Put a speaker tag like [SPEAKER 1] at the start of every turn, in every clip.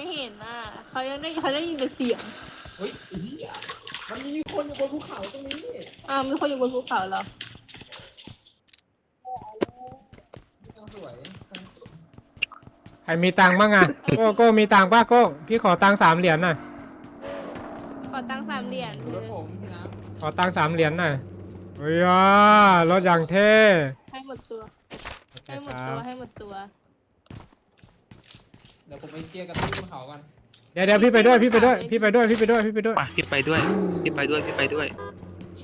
[SPEAKER 1] ไม่เห็นน่ะเขายังได้เขาได้ยินแต่เสียง
[SPEAKER 2] เฮ้ยไอ้เหี้ยมันมีคนอยู่บนภูเขาตรงนี้
[SPEAKER 1] อ้าวมีคนอยู่บนภูเขาเหรอ
[SPEAKER 2] ทางสวย
[SPEAKER 3] ใครมีตังค์บ้างอะโก้โก้มีตังค์ป้าโก้พี่ขอตังค์สามเหรียญหน่อย
[SPEAKER 1] ขอตังค์สามเหรียญ
[SPEAKER 2] รถผมพี่น้
[SPEAKER 3] ขอตังค์สามเหรียญหน่อยเฮ้ยอ่ารถอย่างเท่
[SPEAKER 1] ให้หมดตัว
[SPEAKER 3] โอเค
[SPEAKER 1] ให้หม
[SPEAKER 3] ค
[SPEAKER 1] ด
[SPEAKER 3] รั
[SPEAKER 1] ตัว
[SPEAKER 3] บ
[SPEAKER 1] ให้หมดตัวำ
[SPEAKER 2] เดี๋ยวผมไปเคลียร์กับที่บนเขากัน
[SPEAKER 3] เดี๋ยวเดี๋ยวพี่ไปด้วยพี่ไปด้วยพี่ไปด้วยพี่ไปด้วยพี่ไปด้วย
[SPEAKER 4] ไปพี่ไปด้วย พี่ไปด้วย พี่ไปด้วย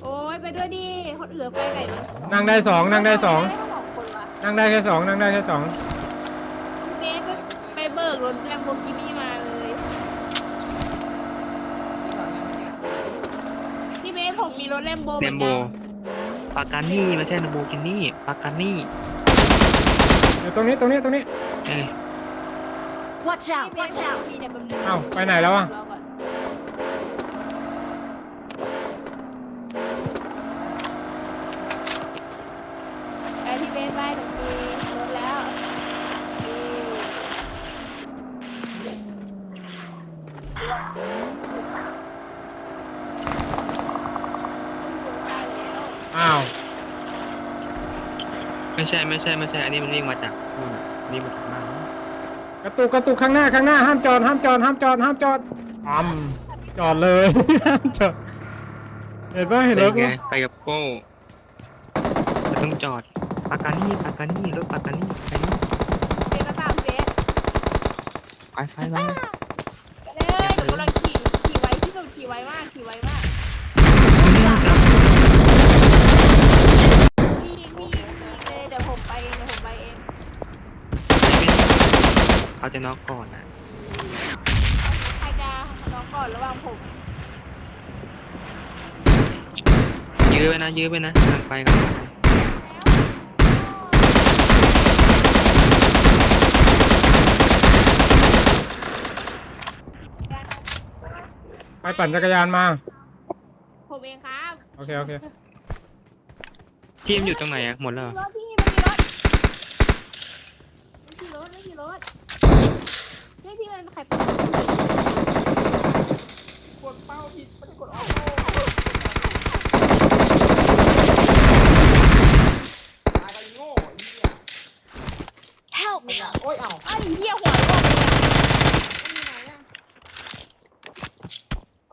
[SPEAKER 1] โอ้ยไปด้วยดิคนอื่นไปไหนดิ
[SPEAKER 3] นั่งได้สองนั่งได้สอง
[SPEAKER 1] ม่ต้บอกคนวะ
[SPEAKER 3] นั่งได้แค่สองนั่งได้แค่สอง
[SPEAKER 1] เบสไปไปเบิกรถแลมโบกินี่มาเลยพี่เบสผมมีรถแลมโบ
[SPEAKER 4] เรมโบปากานี่ไม่ใช่ลมโบกินี่ปากานี่
[SPEAKER 3] เดี๋ยวตรงนี้ตรงนี้ตรงนี้
[SPEAKER 4] เอ้ย
[SPEAKER 5] Watch
[SPEAKER 1] พี่
[SPEAKER 5] out!
[SPEAKER 1] เบสผมมีแต่แบบนึง
[SPEAKER 3] อ้าวไปไหนแล้วอะ
[SPEAKER 1] รก่นไปพี่เบสไปหนูมีรถแล้วได้แล้ว
[SPEAKER 3] อ้าว
[SPEAKER 4] ไม่ใช่ไม่ใช่ไม่ใช่ อันนี้มันวิ่งมาจากนู่นน่ะวิ่งมาจากบ้าน
[SPEAKER 3] กระตุกกระตุกข้างหน้าข้างหน้าห้ามจอดห้ามจอดห้ามจอดห้ามจอดอ้ํจอดเลย ห้ามจอดเห็นป่ะเห็นรถ
[SPEAKER 4] ไง
[SPEAKER 3] ปะ
[SPEAKER 4] ไปกับโก้แต่ต้องจอดปากานี่ปากานี่รถปากานี่ไปเนาะ
[SPEAKER 1] เบสก็ตามเบส
[SPEAKER 4] ไปไปไป
[SPEAKER 1] เลยหนูกำลังขี่ขี่ไวที่สุดขี่ไวมากขี่ไวมากพี่พี่พี่เลยเดี๋ยวผมไปเองเดี๋ยวผมไปเอง
[SPEAKER 4] เขาจะน็อกก่อนนะ
[SPEAKER 1] ใครจะน้องก่อนระหว่างผม
[SPEAKER 4] ยื้อไว้นะยื้อไว้นะกำลังไปกำลังไป
[SPEAKER 3] ไปปั่นจักรยานมา
[SPEAKER 1] ผมเองครับ
[SPEAKER 3] โอเค โอเค
[SPEAKER 4] ทีมอยู่ตรงไหนอะหมดแล้วเหรอ
[SPEAKER 1] รถพี่มันมีรถไม่มีรถไม่มีรถ ไม่พี่มันใครเปิด
[SPEAKER 2] กดเป้าผิดไม่ได้กดออกตายไปโง่ไอ้เหี้ย
[SPEAKER 5] Help
[SPEAKER 2] ข
[SPEAKER 5] me!
[SPEAKER 2] ยะโอ้ยเอ้า
[SPEAKER 1] ไอ้เหี้ยหัวโลกเลย
[SPEAKER 2] มันอยู่ไหนอะ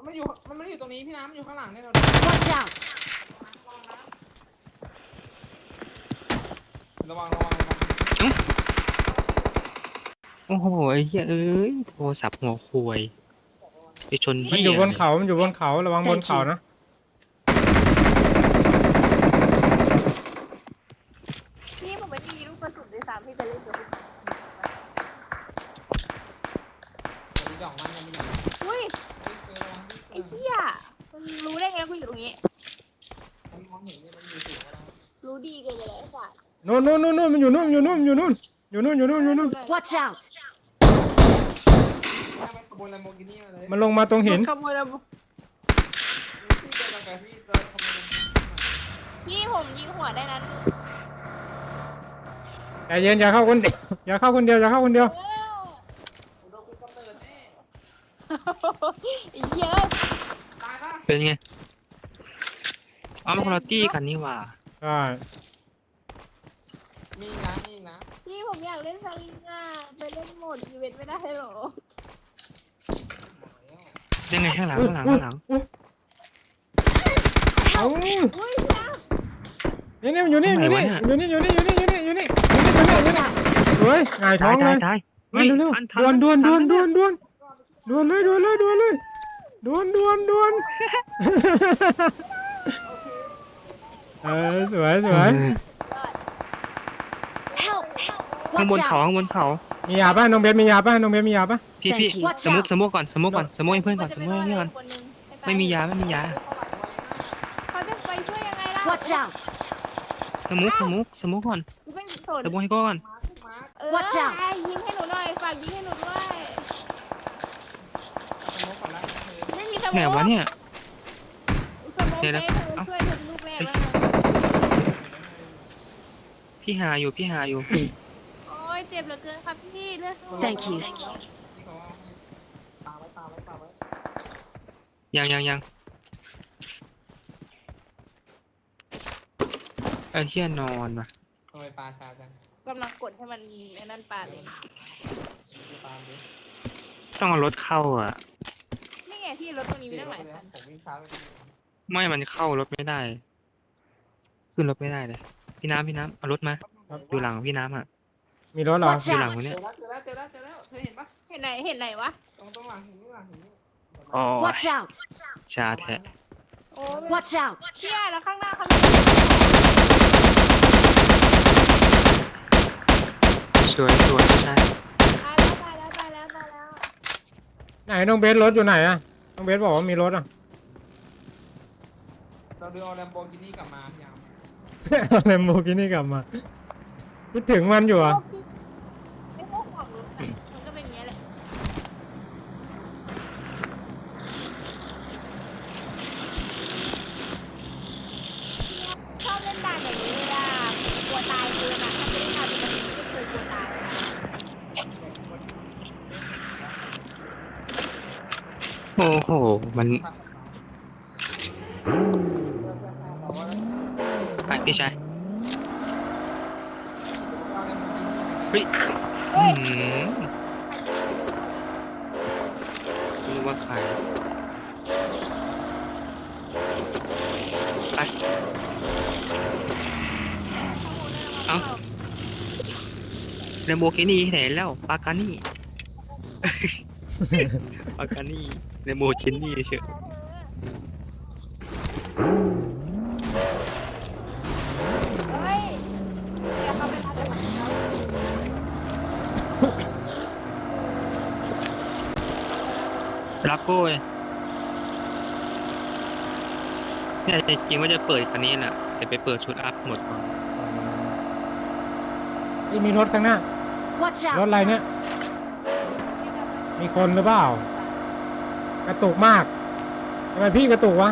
[SPEAKER 2] มันอยู่มันไม่ได้อยู่ตรงนี้พี่น้ำมันอยู่ข้างหลังเนี่ยเรา
[SPEAKER 5] Watch out!
[SPEAKER 2] ระวังระวังระวัง
[SPEAKER 4] โอ้โหไอ้เหี้ยเอ้ยโทรศัพท์หัวควยไปชน
[SPEAKER 3] มัน
[SPEAKER 4] เหี้
[SPEAKER 3] อยู่บนเขา มันอยู่บนเขา ระวังบนเขานะ
[SPEAKER 1] พี่ผมไม่มีลูกกระสุนด้วยซ้ำพี่จะเล่นกับผม
[SPEAKER 2] อย่าไปหย่องมันอย่าไปหย่อง
[SPEAKER 1] อุ้ย
[SPEAKER 2] มันเออระวัง
[SPEAKER 1] ไอ้เหี้ยมันรู้ได้ไงกูอยู่ตรงนี้
[SPEAKER 2] มันมองเห็นเนี่ยมันอยู่สูงแล้ว
[SPEAKER 1] รู้ดีเกินไปเลยไอ้สัส
[SPEAKER 3] นู่นนู่นนู่นนู่นมันอยู่นู่นอยู่นู่นอยู่นู่นอยู่นู่นอยู่นู่นอยู่นู่น
[SPEAKER 5] Watch out!
[SPEAKER 2] ถ้ามันขบวนลัมโบกินี่มาเลย
[SPEAKER 3] มันลงมาตรงหิน
[SPEAKER 1] ขโมยแล้ว
[SPEAKER 2] พี่เจอกันกับพี่เจอขโมยลัมโบกินี่มา
[SPEAKER 1] พี่ผมยิงหัวได้นั้น
[SPEAKER 3] ใจเย็นอย่าเข้าคนเดียวอย่าเข้าคนเดียวอย่าเข้าคนเดียว
[SPEAKER 1] เออ
[SPEAKER 2] ผมโดนคุกกำเนิดแน่
[SPEAKER 1] ไอ้เหี้ย
[SPEAKER 2] ตายปะ
[SPEAKER 4] เป็นไงอ๋อมันคนละตี้กันนี่หว่า
[SPEAKER 3] ใช่
[SPEAKER 2] มีอีกนะมีอีกนะ
[SPEAKER 1] พี่ผมอยากเล่นสลิงอะไปเล่นโหมดอีเวนต์ไม่ได้เหรอ
[SPEAKER 4] ยังไงข้างหลังข้างหลังข้างหลัง
[SPEAKER 3] อุ๊ยเอ้า
[SPEAKER 1] อุ้ยพี่นะ
[SPEAKER 3] นี่นี่มันอยู่นี่อยู่นี่อยู่นี่อยู่นี่อยู่นี่อยู่นี่อยู่นี่อยู่นี่อยู่นี่อยู่นี่เฮ้ยหงายท้
[SPEAKER 4] ตา
[SPEAKER 3] อยงเล
[SPEAKER 4] ตาย
[SPEAKER 3] ย
[SPEAKER 4] ตาย
[SPEAKER 3] มาเร็วๆด่วนด่วนด่วนด่วนด่วนด่วนเลยด่วนเลยด่วนเลยด่วนด่วนด่วนเออสวยสวย
[SPEAKER 5] Help!
[SPEAKER 4] ข้างบน
[SPEAKER 5] Watch
[SPEAKER 4] เขา
[SPEAKER 5] out!
[SPEAKER 4] ข้างบนเขา
[SPEAKER 3] มียาป่ะน้องเบสมียาป่ะน้องเบสมียาป่ะ
[SPEAKER 4] พี่
[SPEAKER 5] Thank
[SPEAKER 4] พี่
[SPEAKER 5] you. Watch
[SPEAKER 4] สมุก
[SPEAKER 5] out
[SPEAKER 4] สมุกก่อนสมุกก่อนสมุกให้เพื่อนก่อนสมุกให้เพื่อนก่อน
[SPEAKER 1] คนนึง
[SPEAKER 4] ไม่มียาไม่มียา
[SPEAKER 1] เขาจะไปช่วยยังไงล่ะ
[SPEAKER 5] Watch out!
[SPEAKER 4] สมุกสมุกสมุกก่อน
[SPEAKER 1] กูเป็นสน
[SPEAKER 4] สมุกให้ก่อน
[SPEAKER 2] มาขึ้นมา
[SPEAKER 1] เออ
[SPEAKER 5] Watch out
[SPEAKER 1] ยิงให้หนูหน่อยฝากยิงให้หนูด้วย
[SPEAKER 2] สมมติก่อนนะเธอ
[SPEAKER 1] ไม่มีสมอง
[SPEAKER 4] ไหนวะเนี่ย
[SPEAKER 1] สมอง
[SPEAKER 4] เดี๋ยว
[SPEAKER 1] เฟ
[SPEAKER 4] นะ
[SPEAKER 1] ซหนู
[SPEAKER 4] เอ้า
[SPEAKER 1] ช่วยเธอลูกแรกแล้ว
[SPEAKER 4] พี่หาอยู่พี่หาอยู่
[SPEAKER 1] โอ้ย เจ็บเหลือเกินครับพี่เลือด
[SPEAKER 5] Thank you
[SPEAKER 2] ที่เขาว่าให้
[SPEAKER 4] ยังยังยังไอ้เที่ยนอนว่ะ
[SPEAKER 2] ทำไมปลาช้าจัง
[SPEAKER 1] กำลังกดให้มันไอ้นั่นปาดเลย
[SPEAKER 2] ดูปลาดิ
[SPEAKER 4] ต้องเอารถเข้าอะ
[SPEAKER 1] นี่ไงพี่รถตรงนี้มีตั้งหลายคัน
[SPEAKER 2] ผมวิ่งช้าไปนิดนึง
[SPEAKER 4] ไม่มันเข้ารถไม่ได้ ขึ้นรถไม่ได้เลย พี่น้ำพี่น้ำเอารถมา อยู่หลังพี่น้ำอะ
[SPEAKER 3] มีรถเหรอ
[SPEAKER 5] Watch
[SPEAKER 4] อยู่หลัง
[SPEAKER 5] out!
[SPEAKER 4] คน
[SPEAKER 2] เจ
[SPEAKER 4] เนี้ย
[SPEAKER 2] อแล้วเจอแล้วเจอแล้วเจอแล้วเธอเห็นปะ
[SPEAKER 1] เห็นไหนเห็นไหนวะ
[SPEAKER 2] ตรงตรงหลังหินนี่หลังหินนี่
[SPEAKER 4] อ๋อ
[SPEAKER 5] Watch out!
[SPEAKER 4] ชาแท้
[SPEAKER 1] โอ้
[SPEAKER 5] Watch out!
[SPEAKER 1] เชี่ยแล้วข้างหน้าเขา
[SPEAKER 4] สวยสวยใช่
[SPEAKER 1] ตายแล้วตายแล้วตายแล้วตายแล้ว
[SPEAKER 3] ไหนน้องเบสรถอยู่ไหนอะน้องเบสบอกว่ามีรถอะ
[SPEAKER 2] เราดูเอาแลมโบกินี่กลับมาพี่ยาม
[SPEAKER 3] เอาเลมโบกินี่กลับมาคิดถึงมันอยู่อะ
[SPEAKER 1] ไอ้พวกของรถน่ะมันก็เป็นอย่างเงี้ยแหละชอบเล่นด่านอย่างนี้เลยอะกลัวตายเกินอะถ้าไม่ได้ทำเป็นแบบนี้ไม่เคยกลัวตาย
[SPEAKER 4] โอ้โห มันไปพี่ชาย
[SPEAKER 2] เฮ้
[SPEAKER 4] ย
[SPEAKER 1] ฮ้ย
[SPEAKER 4] อืมไม่รู้ว่าใครไป เอ้าเรมโบกินี่ที่ไหนแล้วปากานี่ ปากานี่เรมโบกินี่เชื่อ
[SPEAKER 1] เฮ้ยเดี๋ยวเขาไปทำอะไรของเขา
[SPEAKER 4] รับโก้ยเนี่ยจริงๆว่าจะเปิดคันนี้แหละแต่ไปเปิดชุดอัพหมดก่อน
[SPEAKER 3] นี่มีรถข้างหน้า
[SPEAKER 5] Watch
[SPEAKER 3] รถ
[SPEAKER 5] out!
[SPEAKER 3] อะไรเนี่ย มีคนหรือเปล่า กระตุกมากทำไมพี่กระตุกวะ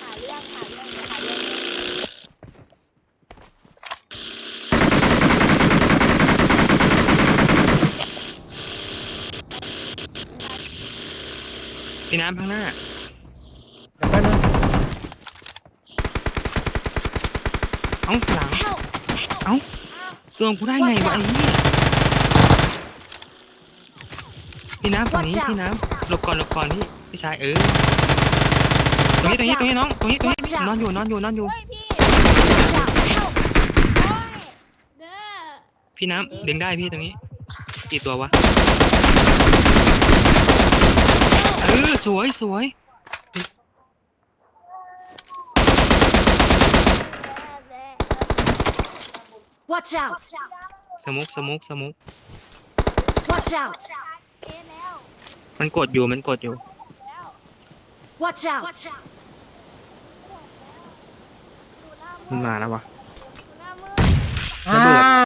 [SPEAKER 1] หาเรื่องหาเรื่องหาเรื่อง
[SPEAKER 4] พี่น้ำข้างหน้า
[SPEAKER 3] เดี๋ยวแป๊บนึง
[SPEAKER 4] เอ้าหลัง
[SPEAKER 5] Help!
[SPEAKER 4] เอ้าตัวกูได้ไงวะไอ้เนี่ยพี่น้ำฝั่งนี้
[SPEAKER 5] Watch out
[SPEAKER 4] พี่น้ำหลบก่อนหลบก่อนพี่พี่ชายเออตรงนี้ตรงนี้ตรงนี้น้องตรงนี้ตรงนี้
[SPEAKER 5] Watch out
[SPEAKER 4] นอนอยู่นอนอยู่นอนอยู่
[SPEAKER 1] เฮ้ยพี่
[SPEAKER 5] Watch out! Help!
[SPEAKER 1] โอ้ยเด้อ
[SPEAKER 4] พี่น้ำดึงได้พี่ตรงนี้ กี่ตัววะ เออสวยสวย
[SPEAKER 5] Watch out!
[SPEAKER 4] สมุกสมุกสมุก
[SPEAKER 5] Watch out!
[SPEAKER 1] เอ๊ะแล้ว
[SPEAKER 4] มันกดอยู่มันกดอยู่
[SPEAKER 1] แล้ว
[SPEAKER 5] Watch out!
[SPEAKER 4] มันมาแล้ววะ
[SPEAKER 1] หน้ามืด
[SPEAKER 3] อ่า